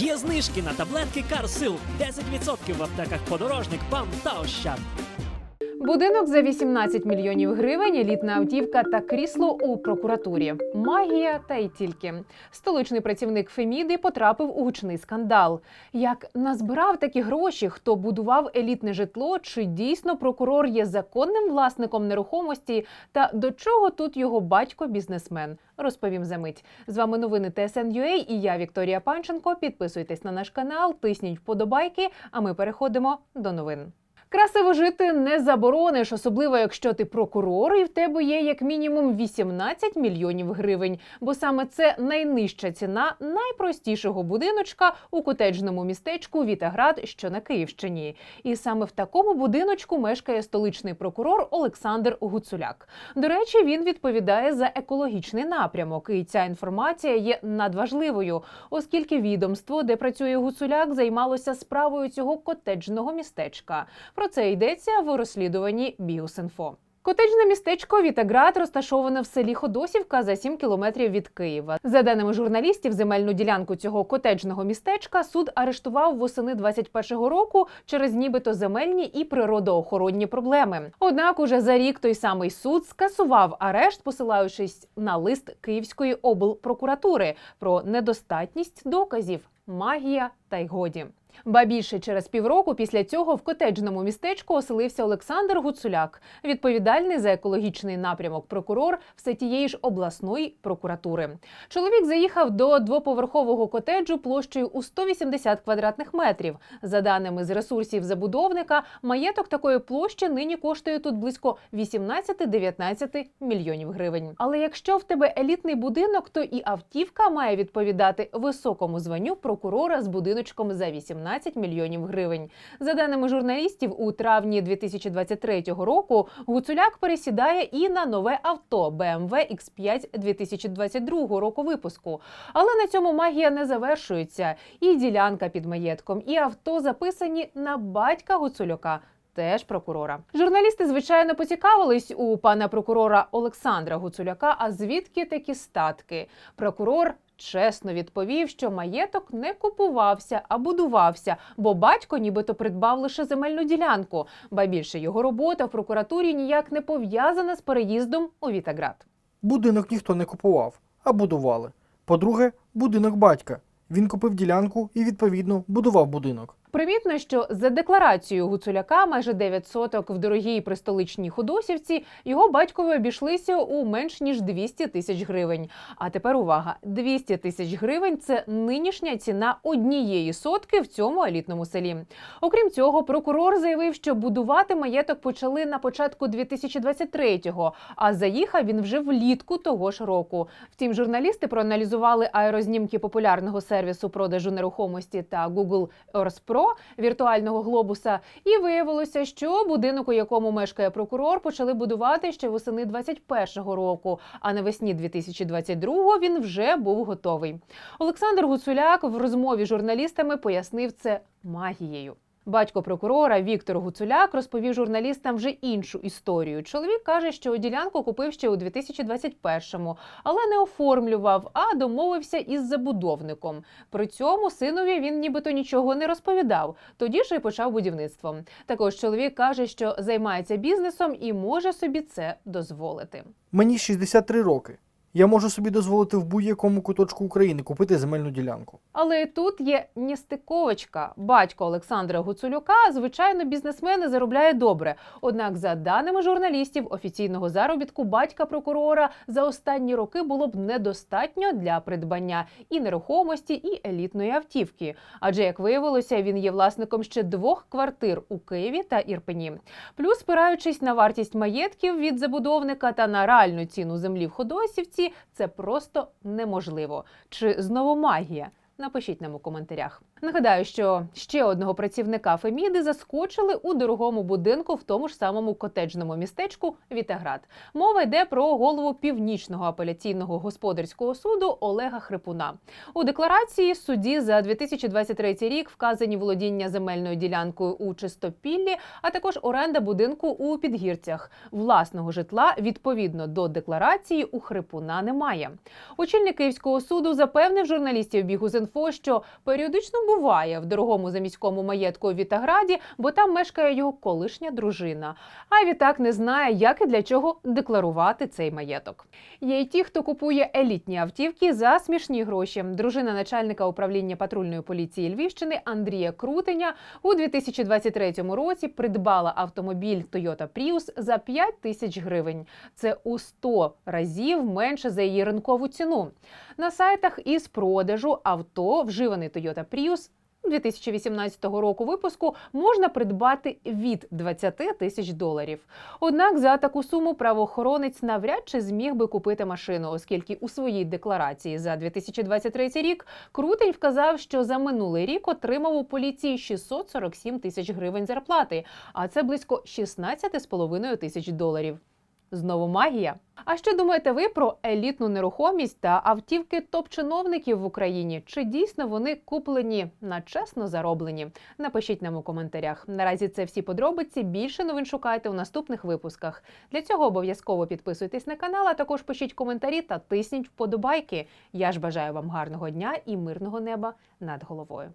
Є знижки на таблетки Карсил 10% в аптеках подорожник, ПАМ та Ощад. Будинок за 18 мільйонів гривень, елітна автівка та крісло у прокуратурі. Магія та й тільки. Столичний працівник Феміди потрапив у гучний скандал. Як назбирав такі гроші, хто будував елітне житло, чи дійсно прокурор є законним власником нерухомості, та до чого тут його батько бізнесмен? Розповім за мить. З вами новини ТСН.UA і я Вікторія Панченко. Підписуйтесь на наш канал, тисніть вподобайки. А ми переходимо до новин. Красиво жити не заборониш, особливо якщо ти прокурор і в тебе є як мінімум 18 мільйонів гривень. Бо саме це найнижча ціна найпростішого будиночка у котеджному містечку Вітаград, що на Київщині. І саме в такому будиночку мешкає столичний прокурор Олександр Гуцуляк. До речі, він відповідає за екологічний напрямок, і ця інформація є надважливою, оскільки відомство, де працює Гуцуляк, займалося справою цього котеджного містечка. Про це йдеться в розслідуванні Біусінфо. Котеджне містечко Вітаград розташоване в селі Ходосівка за 7 кілометрів від Києва. За даними журналістів, земельну ділянку цього котеджного містечка суд арештував восени 21-го року через нібито земельні і природоохоронні проблеми. Однак, уже за рік той самий суд скасував арешт, посилаючись на лист Київської облпрокуратури про недостатність доказів, магія та й годі. Ба більше через півроку після цього в котеджному містечку оселився Олександр Гуцуляк, відповідальний за екологічний напрямок прокурор все тієї ж обласної прокуратури. Чоловік заїхав до двоповерхового котеджу площею у 180 квадратних метрів. За даними з ресурсів забудовника, маєток такої площі нині коштує тут близько 18-19 мільйонів гривень. Але якщо в тебе елітний будинок, то і автівка має відповідати високому званню прокурора з будиночком за 18 мільйонів гривень. За даними журналістів, у травні 2023 року Гуцуляк пересідає і на нове авто BMW X5 2022 року випуску. Але на цьому магія не завершується. І ділянка під маєтком, і авто записані на батька Гуцуляка. Теж прокурора. Журналісти, звичайно, поцікавились у пана прокурора Олександра Гуцуляка. А звідки такі статки? Прокурор чесно відповів, що маєток не купувався, а будувався, бо батько нібито придбав лише земельну ділянку. Ба більше його робота в прокуратурі ніяк не пов'язана з переїздом у Вітаград. Будинок ніхто не купував, а будували. По-друге, будинок батька. Він купив ділянку і, відповідно, будував будинок. Примітно, що за декларацією Гуцуляка майже 9 соток в дорогій пристоличній Ходосівці його батькові обійшлися у менш ніж 200 тисяч гривень. А тепер увага: 200 тисяч гривень це нинішня ціна однієї сотки в цьому елітному селі. Окрім цього, прокурор заявив, що будувати маєток почали на початку 2023-го, а заїхав він вже влітку того ж року. Втім, журналісти проаналізували аерознімки популярного сервісу продажу нерухомості та Google Earth Pro віртуального глобуса, і виявилося, що будинок, у якому мешкає прокурор, почали будувати ще восени 21-го року. А навесні 2022-го він вже був готовий. Олександр Гуцуляк в розмові з журналістами пояснив це магією. Батько прокурора Віктор Гуцуляк розповів журналістам вже іншу історію. Чоловік каже, що ділянку купив ще у 2021-му, але не оформлював, а домовився із забудовником. При цьому синові він нібито нічого не розповідав. Тоді ж і почав будівництво. Також чоловік каже, що займається бізнесом і може собі це дозволити. Мені 63 роки. Я можу собі дозволити в будь-якому куточку України купити земельну ділянку. Але тут є нестиковочка. Батько Олександра Гуцулюка, звичайно, бізнесмени заробляє добре. Однак, за даними журналістів, офіційного заробітку батька прокурора за останні роки було б недостатньо для придбання і нерухомості, і елітної автівки. Адже, як виявилося, він є власником ще двох квартир у Києві та Ірпені. Плюс, спираючись на вартість маєтків від забудовника та на реальну ціну землі в Ходосівці, це просто неможливо. Чи знову магія? Напишіть нам у коментарях. Нагадаю, що ще одного працівника Феміди заскочили у дорогому будинку в тому ж самому котеджному містечку Вітаград. Мова йде про голову північного апеляційного господарського суду Олега Хрипуна. У декларації судді за 2023 рік вказані володіння земельною ділянкою у Чистопіллі, а також оренда будинку у Підгірцях. Власного житла відповідно до декларації у Хрипуна немає. Очільник Київського суду запевнив журналістів бігу Бігузинфо, інфо, що періодично буває в дорогому заміському маєтку у Вітаграді, бо там мешкає його колишня дружина. А відтак не знає, як і для чого декларувати цей маєток. Є й ті, хто купує елітні автівки за смішні гроші. Дружина начальника управління патрульної поліції Львівщини Андрія Крутеня у 2023 році придбала автомобіль Toyota Prius за 5 тисяч гривень. Це у 100 разів менше за її ринкову ціну. На сайтах із продажу авто вживаний Toyota Prius 2018 року випуску можна придбати від 20 тисяч доларів. Однак за таку суму правоохоронець навряд чи зміг би купити машину, оскільки у своїй декларації за 2023 рік Крутень вказав, що за минулий рік отримав у поліції 647 тисяч гривень зарплати, а це близько 16,5 тисяч доларів. Знову магія. А що думаєте ви про елітну нерухомість та автівки топ-чиновників в Україні? Чи дійсно вони куплені на чесно зароблені? Напишіть нам у коментарях. Наразі це всі подробиці. Більше новин шукайте у наступних випусках. Для цього обов'язково підписуйтесь на канал, а також пишіть коментарі та тисніть вподобайки. Я ж бажаю вам гарного дня і мирного неба над головою.